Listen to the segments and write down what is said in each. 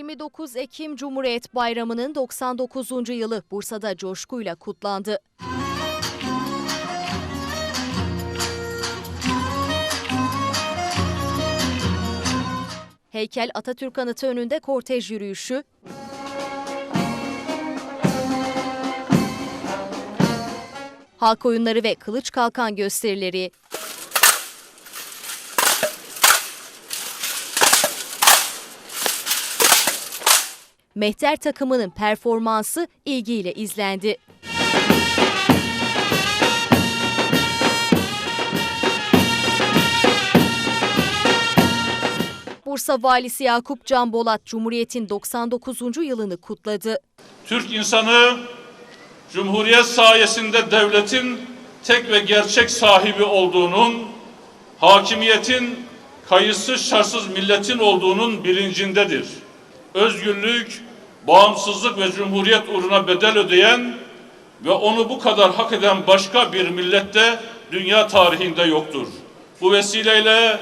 29 Ekim Cumhuriyet Bayramı'nın 99. yılı Bursa'da coşkuyla kutlandı. Heykel Atatürk Anıtı önünde kortej yürüyüşü, halk oyunları ve kılıç kalkan gösterileri, Mehter takımının performansı ilgiyle izlendi. Bursa Valisi Yakup Can Bolat Cumhuriyet'in 99. yılını kutladı. Türk insanı Cumhuriyet sayesinde devletin tek ve gerçek sahibi olduğunun, hakimiyetin kayıtsız şartsız milletin olduğunun bilincindedir. Özgürlük, bağımsızlık ve cumhuriyet uğruna bedel ödeyen ve onu bu kadar hak eden başka bir millette dünya tarihinde yoktur. Bu vesileyle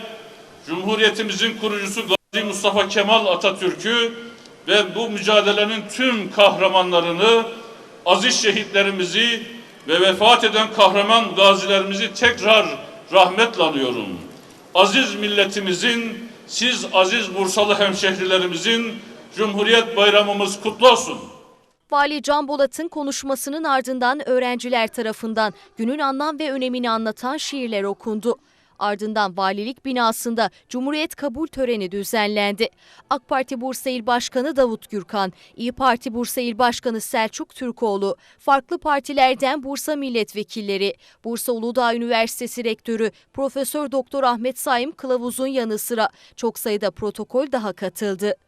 Cumhuriyetimizin kurucusu Gazi Mustafa Kemal Atatürk'ü ve bu mücadelenin tüm kahramanlarını, aziz şehitlerimizi ve vefat eden kahraman gazilerimizi tekrar rahmetle anıyorum. Aziz milletimizin, siz aziz Bursalı hemşehrilerimizin Cumhuriyet Bayramımız kutlu olsun. Vali Can Bolat'ın konuşmasının ardından öğrenciler tarafından günün anlam ve önemini anlatan şiirler okundu. Ardından valilik binasında Cumhuriyet kabul töreni düzenlendi. AK Parti Bursa İl Başkanı Davut Gürkan, İyi Parti Bursa İl Başkanı Selçuk Türkoğlu, farklı partilerden Bursa milletvekilleri, Bursa Uludağ Üniversitesi Rektörü Profesör Doktor Ahmet Saim Kılavuz'un yanı sıra çok sayıda protokol daha katıldı.